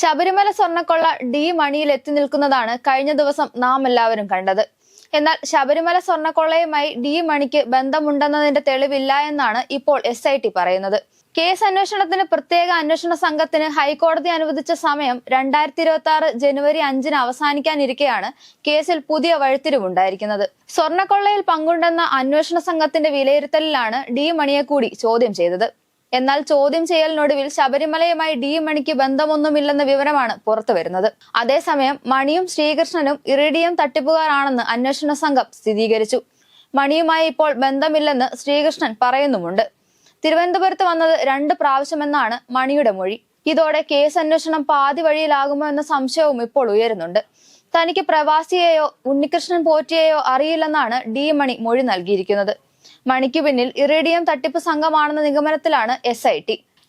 Sabarimala സ്വർണക്കൊള്ള D മണിയിൽ എത്തി നിൽക്കുന്നതാണ് കഴിഞ്ഞ ദിവസം നാം എല്ലാവരും കണ്ടത്. എന്നാൽ ശബരിമല സ്വർണക്കൊള്ളയുമായി ഡി മണിക്ക് ബന്ധമുണ്ടെന്നതിന്റെ തെളിവില്ല എന്നാണ് ഇപ്പോൾ എസ് ഐ ടി പറയുന്നത്. കേസ് അന്വേഷണത്തിന് പ്രത്യേക അന്വേഷണ സംഘത്തിന് ഹൈക്കോടതി അനുവദിച്ച സമയം രണ്ടായിരത്തി ഇരുപത്തി ആറ് ജനുവരി അഞ്ചിന് അവസാനിക്കാനിരിക്കെയാണ് കേസിൽ പുതിയ വഴിത്തിരിവുണ്ടായിരിക്കുന്നത് സ്വർണക്കൊള്ളയിൽ പങ്കുണ്ടെന്ന അന്വേഷണ സംഘത്തിന്റെ വിലയിരുത്തലിലാണ് ഡി മണിയെ കൂടി ചോദ്യം ചെയ്തത്. എന്നാൽ ചോദ്യം ചെയ്യലിനൊടുവിൽ ശബരിമലയുമായി ഡി മണിക്ക് ബന്ധമൊന്നുമില്ലെന്ന വിവരമാണ് പുറത്തുവരുന്നത് അതേസമയം മണിയും ശ്രീകൃഷ്ണനും ഇറിഡിയം തട്ടിപ്പുകാരാണെന്ന് അന്വേഷണ സംഘം സ്ഥിരീകരിച്ചു. മണിയുമായി ഇപ്പോൾ ബന്ധമില്ലെന്ന് ശ്രീകൃഷ്ണൻ പറയുന്നുമുണ്ട്. തിരുവനന്തപുരത്ത് വന്നത് രണ്ട് പ്രാവശ്യമെന്നാണ് മണിയുടെ മൊഴി. ഇതോടെ കേസ് അന്വേഷണം പാതി വഴിയിലാകുമോ എന്ന സംശയവും ഇപ്പോൾ ഉയരുന്നുണ്ട്. തനിക്ക് പ്രവാസിയെയോ ഉണ്ണികൃഷ്ണൻ പോറ്റിയെയോ അറിയില്ലെന്നാണ് ഡി മണി മൊഴി നൽകിയിരിക്കുന്നത്. മണിക്ക് പിന്നിൽ ഇറിഡിയം തട്ടിപ്പ് സംഘമാണെന്ന നിഗമനത്തിലാണ് എസ്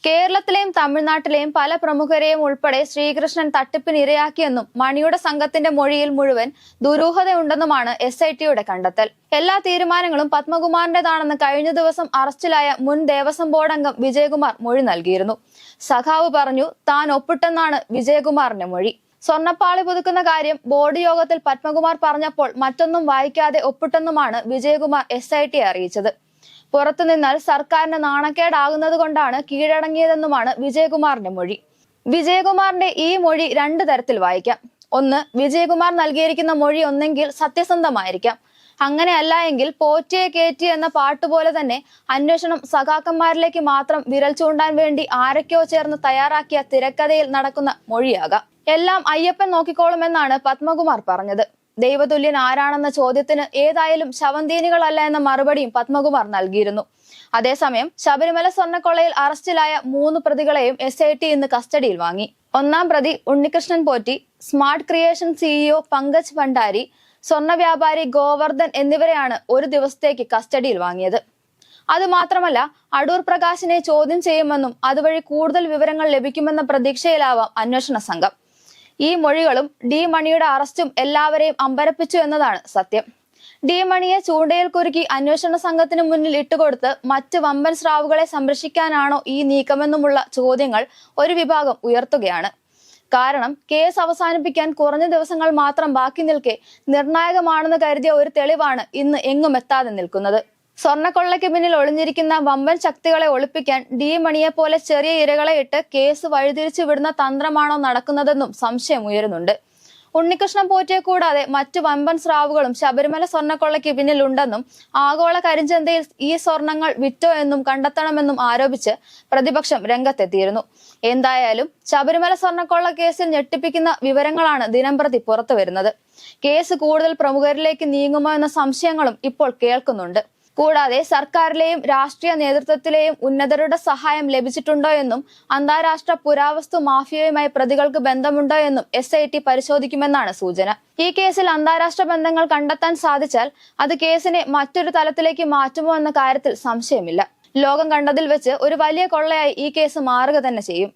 കേരളത്തിലെയും തമിഴ്നാട്ടിലെയും പല പ്രമുഖരെയും ഉൾപ്പെടെ ശ്രീകൃഷ്ണൻ തട്ടിപ്പിന് ഇരയാക്കിയെന്നും മണിയുടെ സംഘത്തിന്റെ മൊഴിയിൽ മുഴുവൻ ദുരൂഹതയുണ്ടെന്നുമാണ് എസ് ഐ ടിയുടെ കണ്ടെത്തൽ. എല്ലാ തീരുമാനങ്ങളും പത്മകുമാറിന്റേതാണെന്ന് കഴിഞ്ഞ ദിവസം അറസ്റ്റിലായ മുൻ ദേവസ്വം ബോർഡ് അംഗം വിജയകുമാർ മൊഴി നൽകിയിരുന്നു. സഖാവ് പറഞ്ഞു താൻ ഒപ്പിട്ടെന്നാണ് വിജയകുമാറിന്റെ മൊഴി. സ്വർണപ്പാളി പുതുക്കുന്ന കാര്യം ബോർഡ് യോഗത്തിൽ പത്മകുമാർ പറഞ്ഞപ്പോൾ മറ്റൊന്നും വായിക്കാതെ ഒപ്പിട്ടെന്നുമാണ് വിജയകുമാർ എസ് ഐ ടി അറിയിച്ചത്. പുറത്തു നിന്നാൽ സർക്കാരിന് നാണക്കേടാകുന്നത് കൊണ്ടാണ് കീഴടങ്ങിയതെന്നുമാണ് വിജയകുമാറിന്റെ മൊഴി. വിജയകുമാറിന്റെ ഈ മൊഴി രണ്ടു തരത്തിൽ വായിക്കാം. ഒന്ന് വിജയകുമാർ നൽകിയിരിക്കുന്ന മൊഴി ഒന്നെങ്കിൽ സത്യസന്ധമായിരിക്കാം. അങ്ങനെയല്ല എങ്കിൽ പോറ്റിയെ കയറ്റി എന്ന പാട്ടുപോലെ തന്നെ അന്വേഷണം സഖാക്കന്മാരിലേക്ക് മാത്രം വിരൽ ചൂണ്ടാൻ വേണ്ടി ആരൊക്കെയോ ചേർന്ന് തയ്യാറാക്കിയ തിരക്കഥയിൽ നടക്കുന്ന മൊഴിയാകാം. എല്ലാം അയ്യപ്പൻ നോക്കിക്കോളുമെന്നാണ് പത്മകുമാർ പറഞ്ഞത്. ദൈവതുല്യൻ ആരാണെന്ന ചോദ്യത്തിന് ഏതായാലും ശവന്തീനികളല്ല എന്ന മറുപടിയും പത്മകുമാർ നൽകിയിരുന്നു. അതേസമയം ശബരിമല സ്വർണക്കൊള്ളയിൽ അറസ്റ്റിലായ മൂന്ന് പ്രതികളെയും എസ് ഐ ടി ഇന്ന് കസ്റ്റഡിയിൽ വാങ്ങി. ഒന്നാം പ്രതി Unnikrishnan Potti smart creation CEO Pankaj Bhandari സ്വർണ വ്യാപാരി ഗോവർദ്ധൻ എന്നിവരെയാണ് ഒരു ദിവസത്തേക്ക് കസ്റ്റഡിയിൽ വാങ്ങിയത്. അതുമാത്രമല്ല അടൂർ പ്രകാശിനെ ചോദ്യം ചെയ്യുമെന്നും അതുവഴി കൂടുതൽ വിവരങ്ങൾ ലഭിക്കുമെന്ന പ്രതീക്ഷയിലാവാം അന്വേഷണ സംഘം. ഈ മൊഴികളും ഡി മണിയുടെ അറസ്റ്റും എല്ലാവരെയും അമ്പരപ്പിച്ചു എന്നതാണ് സത്യം. ഡി മണിയെ ചൂണ്ടയിൽ കുരുക്കി അന്വേഷണ സംഘത്തിന് മുന്നിൽ ഇട്ടുകൊടുത്ത് മറ്റ് വമ്പൻ സ്രാവുകളെ സംരക്ഷിക്കാനാണോ ഈ നീക്കമെന്നുമുള്ള ചോദ്യങ്ങൾ ഒരു വിഭാഗം ഉയർത്തുകയാണ്. കാരണം കേസ് അവസാനിപ്പിക്കാൻ കുറഞ്ഞ ദിവസങ്ങൾ മാത്രം ബാക്കി നിൽക്കെ നിർണായകമാണെന്ന് കരുതിയ ഒരു തെളിവാണ് ഇന്ന് എങ്ങും എത്താതെ നിൽക്കുന്നത്. സ്വർണക്കൊള്ളയ്ക്ക് പിന്നിൽ ഒളിഞ്ഞിരിക്കുന്ന വമ്പൻ ശക്തികളെ ഒളിപ്പിക്കാൻ ഡി മണിയെ പോലെ ചെറിയ ഇരകളെ ഇട്ട് കേസ് വഴിതിരിച്ചു വിടുന്ന തന്ത്രമാണോ നടക്കുന്നതെന്നും സംശയം ഉയരുന്നുണ്ട്. ഉണ്ണികൃഷ്ണൻ പോറ്റിയെ കൂടാതെ മറ്റു വമ്പൻ സ്രാവുകളും ശബരിമല സ്വർണക്കൊള്ളയ്ക്ക് പിന്നിലുണ്ടെന്നും ആഗോള കരിഞ്ചന്തയിൽ ഈ സ്വർണങ്ങൾ വിറ്റോ എന്നും കണ്ടെത്തണമെന്നും ആരോപിച്ച് പ്രതിപക്ഷം രംഗത്തെത്തിയിരുന്നു. എന്തായാലും ശബരിമല സ്വർണക്കൊള്ള കേസിൽ ഞെട്ടിപ്പിക്കുന്ന വിവരങ്ങളാണ് ദിനംപ്രതി പുറത്തുവരുന്നത്. കേസ് കൂടുതൽ പ്രമുഖരിലേക്ക് നീങ്ങുമോ എന്ന സംശയങ്ങളും ഇപ്പോൾ കേൾക്കുന്നുണ്ട്. കൂടാതെ സർക്കാരിലെയും രാഷ്ട്രീയ നേതൃത്വത്തിലെയും ഉന്നതരുടെ സഹായം ലഭിച്ചിട്ടുണ്ടോ എന്നും അന്താരാഷ്ട്ര പുരാവസ്തു മാഫിയയുമായി പ്രതികൾക്ക് ബന്ധമുണ്ടോ എന്നും എസ് ഐ ടി പരിശോധിക്കുമെന്നാണ് സൂചന. ഈ കേസിൽ അന്താരാഷ്ട്ര ബന്ധങ്ങൾ കണ്ടെത്താൻ സാധിച്ചാൽ അത് കേസിനെ മറ്റൊരു തലത്തിലേക്ക് മാറ്റുമോ എന്ന കാര്യത്തിൽ സംശയമില്ല. ലോകം കണ്ടതിൽ വെച്ച് ഒരു വലിയ കൊള്ളയായി ഈ കേസ് മാറുക തന്നെ ചെയ്യും.